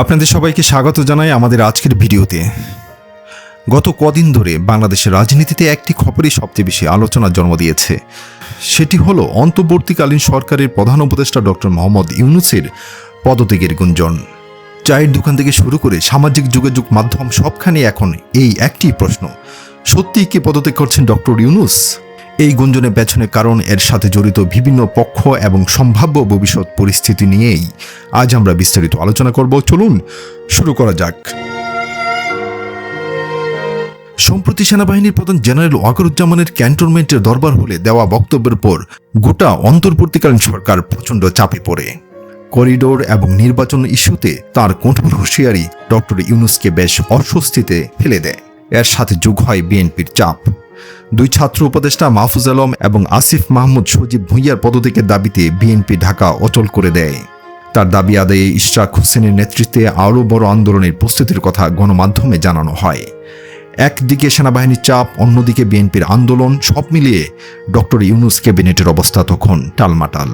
আপনাদের সবাইকে স্বাগত জানাই আমাদের আজকের ভিডিওতে। গত কদিন ধরে বাংলাদেশের রাজনীতিতে একটি খবরই সবচেয়ে বেশি আলোচনার জন্ম দিয়েছে। সেটি হলো, অন্তর্বর্তীকালীন সরকারের প্রধান উপদেষ্টা ডক্টর মোহাম্মদ ইউনুসের পদত্যাগের গুঞ্জন। চায়ের দোকান থেকে শুরু করে সামাজিক যোগাযোগ মাধ্যম সবখানে এখন এই একটি প্রশ্ন। সত্যিই কি পদত্যাগ করছেন ডক্টর ইউনুস? এই গুঞ্জনের পেছনে কারণ এর সাথে জড়িত বিভিন্ন পক্ষ এবং সম্ভাব্য ভবিষ্যৎ পরিস্থিতি নিয়েই আজ আমরা বিস্তারিত আলোচনা করব। চলুন, শুরু করা যাক। সম্প্রতি সেনাবাহিনীর প্রধান জেনারেল ওয়াকরুজ্জামানের ক্যান্টনমেন্টের দরবার হলে দেওয়া বক্তব্যের পর গোটা অন্তর্বর্তীকালীন সরকার প্রচণ্ড চাপে পড়ে। করিডোর এবং নির্বাচন ইস্যুতে তার কঠোর হুঁশিয়ারি ডক্টর ইউনুসকে বেশ অস্বস্তিতে ফেলে দেয়। এর সাথে যোগ হয় বিএনপির চাপ। দুই ছাত্র উপদেষ্টা মাহফুজ আলম এবং আসিফ মাহমুদ সজীব ভুঁইয়ার পদত্যাগের দাবিতে বিএনপি ঢাকা অচল করে দেয়। তার দাবি আদায়ে ইশরাক হোসেনের নেতৃত্বে আরও বড় আন্দোলনের প্রস্তুতির কথা গণমাধ্যমে জানানো হয়। একদিকে সেনাবাহিনীর চাপ, অন্যদিকে বিএনপির আন্দোলন, সব মিলিয়ে ডক্টর ইউনুস ক্যাবিনেটের অবস্থা তখন টালমাটাল।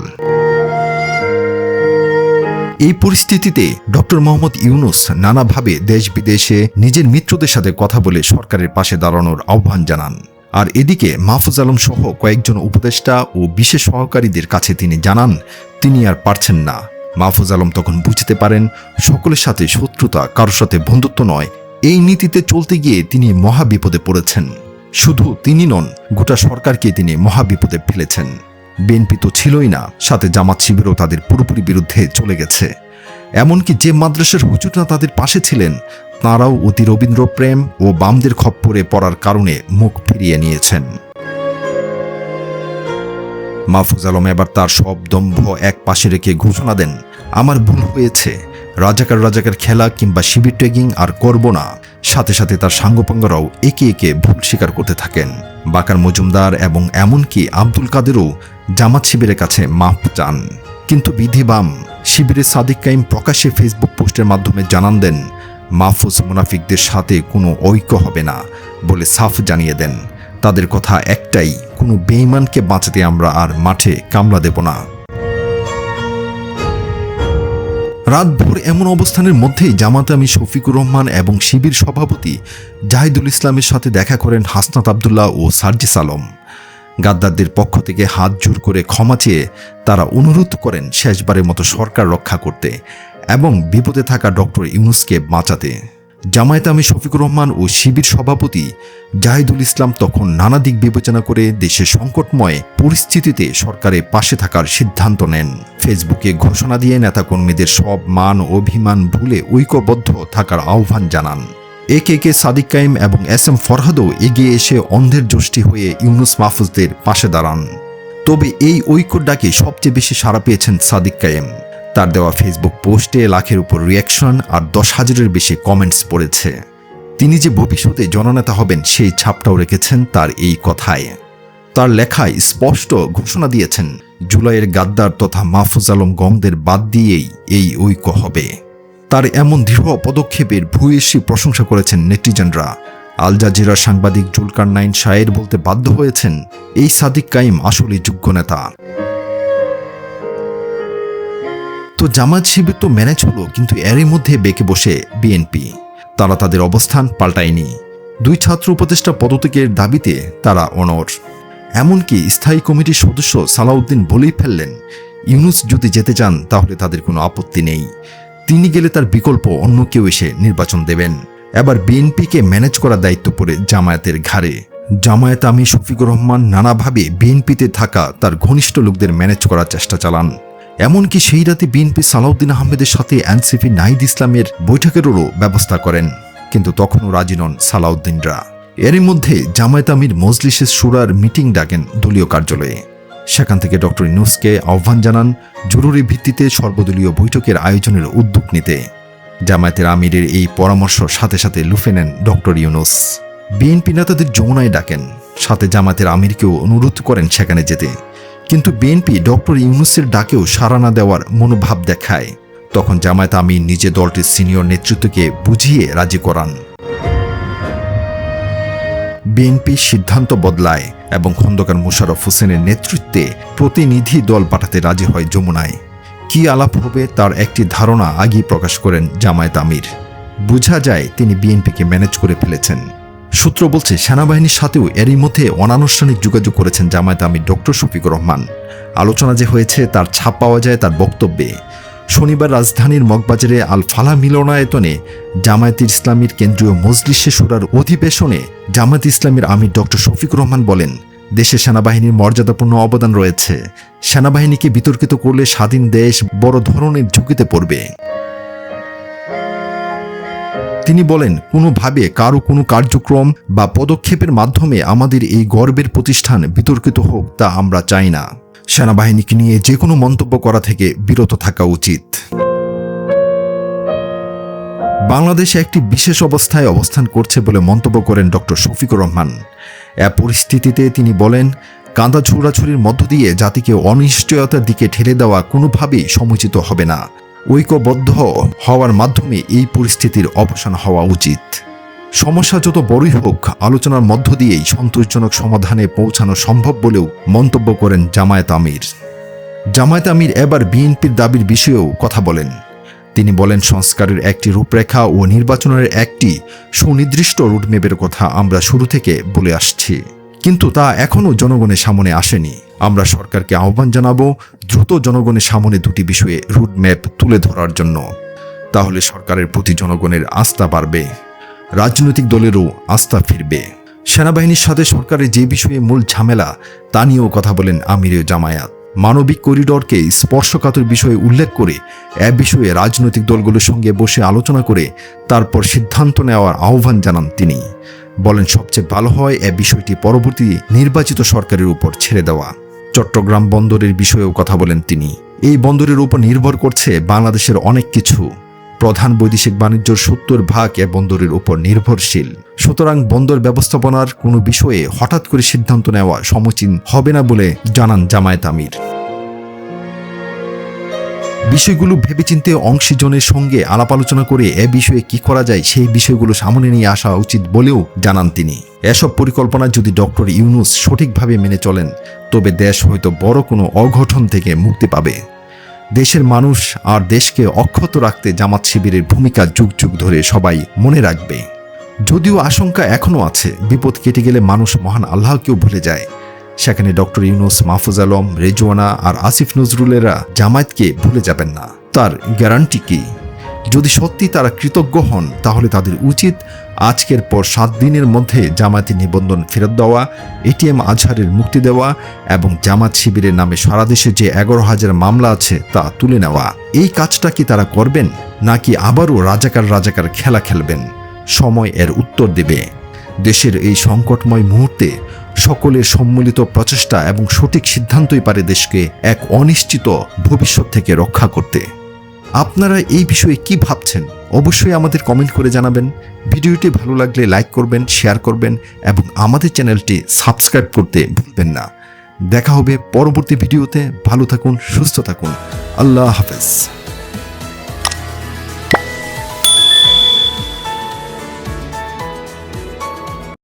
এই পরিস্থিতিতে ডক্টর মোহাম্মদ ইউনুস নানাভাবে দেশ বিদেশে নিজের মিত্রদের সাথে কথা বলে সরকারের পাশে দাঁড়ানোর আহ্বান জানান। আর এদিকে মাহফুজ আলম সহ কয়েকজন উপদেষ্টা ও বিশেষ সহকারীদের কাছে তিনি জানান, তিনি আর পারছেন না। মাহফুজ আলম তখন বুঝতে পারেন, সকলের সাথে শত্রুতা কারোর সাথে বন্ধুত্ব নয়, এই নীতিতে চলতে গিয়ে তিনি মহাবিপদে পড়েছেন। শুধু তিনি নন, গোটা সরকারকে তিনি মহাবিপদে ফেলেছেন। বিএনপি তো ছিলই না, সাথে জামাত শিবিরও তাদের পুরোপুরি বিরুদ্ধে চলে গেছে। এমনকি যে মাদ্রাসার হুজুররা তাদের পাশে ছিলেন, তাঁরাও অতি রবীন্দ্র প্রেম ও বামদের খপ্পরে পড়ার কারণে মুখ ফিরিয়ে নিয়েছেন। মাহফুজ আলম এবার তার সব দম্ভ এক পাশে রেখে ঘোষণা দেন, আমার ভুল হয়েছে, রাজাকার রাজাকার খেলা কিংবা শিবির ট্যাগিং আর করব না। সাথে সাথে তার সাঙ্গপাঙ্গরাও একে একে ভুল স্বীকার করতে থাকেন। বাকার মজুমদার এবং এমনকি আব্দুল কাদেরও জামাত শিবিরের কাছে মাফ চান। কিন্তু বিধি বাম শিবিরের সাদিক কাইম প্রকাশ্যে ফেসবুক পোস্টের মাধ্যমে জানান দেন, মাহফুজ মুনাফিকদের সাথে কোনো ঐক্য হবে না, বলে সাফ জানিয়ে দেন। তাদের কথা একটাই, কোনো বেইমানকে বাঁচাতে আমরা আর মাঠে কামলা দেব না। রাতভর এমন অবস্থানের মধ্যেই জামাতে আমি শফিকুর রহমান এবং শিবির সভাপতি জাহিদুল ইসলামের সাথে দেখা করেন হাসনাত আবদুল্লাহ ও সার্জিস আলম। গাদ্দারদের পক্ষ থেকে হাত জোর করে ক্ষমা চেয়ে তারা অনুরোধ করেন শেষবারের মতো সরকার রক্ষা করতে এবং বিপদে থাকা ডক্টর ইউনুসকে বাঁচাতে। জামায়াত আমি শফিকুর রহমান ও শিবির সভাপতি জাহিদুল ইসলাম তখন নানা দিক বিবেচনা করে দেশের সংকটময় পরিস্থিতিতে সরকারের পাশে থাকার সিদ্ধান্ত নেন। ফেসবুকে ঘোষণা দিয়ে নেতাকর্মীদের সব মান অভিমান ভুলে ঐক্যবদ্ধ থাকার আহ্বান জানান। এ কে কে সাদিক কাইম এবং এস এম ফরহাদও এগিয়ে এসে অন্ধের জষ্টি হয়ে ইউনুস মাহফুজদের পাশে দাঁড়ান। তবে এই ঐক্যর ডাকে সবচেয়ে বেশি সাড়া পেয়েছেন সাদিক কায়েম। তার দেওয়া ফেসবুক পোস্টে লাখের উপর রিয়াকশন আর দশ হাজারের বেশি কমেন্টস পড়েছে। তিনি যে ভবিষ্যতে জননেতা হবেন সেই ছাপটাও রেখেছেন তার এই কথায়। তার লেখায় স্পষ্ট ঘোষণা দিয়েছেন, জুলাইয়ের গাদ্দার তথা মাহফুজ আলম গংদের বাদ দিয়েই এই ঐক্য হবে। তার এমন দৃঢ় পদক্ষেপের ভূয়সী প্রশংসা করেছেন নেটিজেনরা। আল জাজিরার সাংবাদিক জুলকার নাইন শায়ের বলতে বাধ্য হয়েছেন, এই সাদিক কাইম আসলে যোগ্য নেতা। তো জামাত শিবির তো ম্যানেজ হলো, কিন্তু এরই মধ্যে বেঁকে বসে বিএনপি। তারা তাদের অবস্থান পাল্টায়নি। দুই ছাত্র উপদেষ্টা পদত্যাগের দাবিতে তারা অনর এমনকি স্থায়ী কমিটির সদস্য সালাউদ্দিন বলেই ফেললেন, ইউনুস যদি যেতে চান, তাহলে তাদের কোনো আপত্তি নেই। তিনি গেলে তার বিকল্প, অন্য কেউ এসে নির্বাচন দেবেন। এবার বিএনপিকে ম্যানেজ করার দায়িত্ব পড়ে জামায়াতের ঘাড়ে। জামায়াত আমি শফিকুর রহমান নানাভাবে বিএনপিতে থাকা তার ঘনিষ্ঠ লোকদের ম্যানেজ করার চেষ্টা চালান। এমনকি সেই রাতে বিএনপি সালাউদ্দিন আহমেদের সাথে এনসিপি নাহিদ ইসলামের বৈঠকেরও ব্যবস্থা করেন। কিন্তু তখনও রাজি নন সালাউদ্দিনরা। এরই মধ্যে জামায়াত আমির মজলিসের সুরার মিটিং ডাকেন দলীয় কার্যালয়ে। সেখান থেকে ডক্টর ইনুসকে আহ্বান জানান জরুরি ভিত্তিতে সর্বদলীয় বৈঠকের আয়োজনের উদ্যোগ নিতে। জামায়াতের আমিরের এই পরামর্শ সাথে সাথে লুফে নেন ডক্টর ইউনুস। বিএনপি নেতাদের যমুনায় ডাকেন। সাথে জামায়াতের আমিরকেও অনুরোধ করেন সেখানে যেতে। কিন্তু বিএনপি ডক্টর ইউনুসের ডাকেও সাড়া না দেওয়ার মনোভাব দেখায়। তখন জামায়াত আমির নিজে দলটির সিনিয়র নেতৃত্বকে বুঝিয়ে রাজি করান। বিএনপি সিদ্ধান্ত বদলায় এবং খন্দকার মুশারফ হোসেনের নেতৃত্বে প্রতিনিধি দল পাঠাতে রাজি হয় যমুনায়। কি আলাপ হবে তার একটি ধারণা আগেই প্রকাশ করেন জামায়াত আমির। বোঝা যায় তিনি বিএনপিকে ম্যানেজ করে ফেলেছেন। সূত্র বলছে, সেনাবাহিনীর সাথেও এরই মধ্যে অনানুষ্ঠানিক যোগাযোগ করেছেন জামায়াত আমির ডক্টর শফিকুর রহমান। আলোচনা যে হয়েছে তার ছাপ পাওয়া যায় তার বক্তব্যে। শনিবার রাজধানীর মগবাজারে আল ফালা মিলনায়তনে জামায়াত ইসলামীর কেন্দ্রীয় মজলিসে সুরার অধিবেশনে জামায়াত ইসলামীর আমির ডক্টর শফিকুর রহমান বলেন দেশে সেনাবাহিনীর মর্যাদাপূর্ণ অবদান রয়েছে। সেনাবাহিনীকে বিতর্কিত করলে স্বাধীন দেশ বড় ধরনের ঝুঁকিতে পড়বে। তিনি বলেন, কোনোভাবে কারও কোনো কার্যক্রম বা পদক্ষেপের মাধ্যমে আমাদের এই গর্বের প্রতিষ্ঠান বিতর্কিত হোক তা আমরা চাই না। সেনাবাহিনীকে নিয়ে যে কোনো মন্তব্য করা থেকে বিরত থাকা উচিত। বাংলাদেশে একটি বিশেষ অবস্থায় অবস্থান করছে বলে মন্তব্য করেন ডক্টর শফিকুর রহমান। এ পরিস্থিতিতে তিনি বলেন, কাঁদা ছোড়াছুরির মধ্য দিয়ে জাতিকে অনিশ্চয়তার দিকে ঠেলে দেওয়া কোনোভাবেই সমুচিত হবে না। ঐক্যবদ্ধ হওয়ার মাধ্যমে এই পরিস্থিতির অবসান হওয়া উচিত। সমস্যা যত বড়ই হোক, আলোচনার মধ্য দিয়েই সন্তোষজনক সমাধানে পৌঁছানো সম্ভব বলেও মন্তব্য করেন জামায়াত আমির। জামায়াত আমির এবার বিএনপির দাবির বিষয়েও কথা বলেন। তিনি বলেন, সংস্কারের একটি রূপরেখা ও নির্বাচনের একটি সুনির্দিষ্ট রুটম্যাপের কথা আমরা শুরু থেকে বলে আসছি। কিন্তু তা এখনও জনগণের সামনে আসেনি। আমরা সরকারকে আহ্বান জানাব, দ্রুত জনগণের সামনে দুটি বিষয়ে রুটম্যাপ তুলে ধরার জন্য। তাহলে সরকারের প্রতি জনগণের আস্থা বাড়বে। রাজনৈতিক দলেরও আস্থা ফিরবে। সেনাবাহিনীর সাথে সরকারের যে বিষয়ে মূল ঝামেলা, তা নিয়েও কথা বলেন আমিরে জামায়াত। মানবিক করিডরকে স্পর্শকাতর বিষয়ে উল্লেখ করে এ বিষয়ে রাজনৈতিক দলগুলোর সঙ্গে বসে আলোচনা করে তারপর সিদ্ধান্ত নেওয়ার আহ্বান জানান তিনি। বলেন, সবচেয়ে ভালো হয় এ বিষয়টি পরবর্তী নির্বাচিত সরকারের উপর ছেড়ে দেওয়া। চট্টগ্রাম বন্দরের বিষয়েও কথা বলেন তিনি। এই বন্দরের উপর নির্ভর করছে বাংলাদেশের অনেক কিছু। প্রধান বৈদেশিক বাণিজ্যর সত্তর ভাগ এ বন্দরের উপর নির্ভরশীল। সুতরাং বন্দর ব্যবস্থাপনার কোনো বিষয়ে হঠাৎ করে সিদ্ধান্ত নেওয়া সমীচীন হবে না বলে জানান জামায়াত আমির। বিষয়গুলো ভেবেচিন্তে অংশীজনের সঙ্গে আলাপ আলোচনা করে এ বিষয়ে কি করা যায় সেই বিষয়গুলো সামনে নিয়ে আসা উচিত বলেও জানান তিনি। এসব পরিকল্পনা যদি ডক্টর ইউনুস সঠিকভাবে মেনে চলেন, তবে দেশ হয়তো বড় কোনো অঘটন থেকে মুক্তি পাবে। দেশের মানুষ আর দেশকে অক্ষত রাখতে জামাত শিবিরের ভূমিকা যুগ যুগ ধরে সবাই মনে রাখবে। যদিও আশঙ্কা এখনও আছে, বিপদ কেটে গেলে মানুষ মহান আল্লাহকেও ভুলে যায়। সেখানে ডক্টর ইউনুস, মাহফুজ আলম, রেজওয়ানা আর আসিফ নজরুলেরা জামায়াতকে ভুলে যাবেন না। তার গ্যারান্টি কি? যদি সত্যি তারা কৃতজ্ঞ হন, তাহলে তাদের উচিত আজকের পর সাত দিনের মধ্যে জামায়াতি নিবন্ধন ফেরত দেওয়া এটিএম আজহারের মুক্তি দেওয়া এবং জামাত শিবিরের নামে সারা দেশে যে এগারো হাজার মামলা আছে তা তুলে নেওয়া। এই কাজটা কি তারা করবেন, নাকি আবারও রাজাকার রাজাকার খেলা খেলবেন? সময় এর উত্তর দেবে। দেশের এই সংকটময় মুহূর্তে সকলের সম্মিলিত প্রচেষ্টা এবং সঠিক সিদ্ধান্তই পারে দেশকে এক অনিশ্চিত ভবিষ্যৎ থেকে রক্ষা করতে। আপনারা এই বিষয়ে কি ভাবছেন, অবশ্যই আমাদের কমেন্ট করে জানাবেন। ভিডিওটি ভালো লাগলে লাইক করবেন শেয়ার করবেন এবং আমাদের চ্যানেলটি সাবস্ক্রাইব করতে ভুলবেন না। দেখা হবে পরবর্তী ভিডিওতে। ভালো থাকুন, সুস্থ থাকুন। আল্লাহ হাফেজ।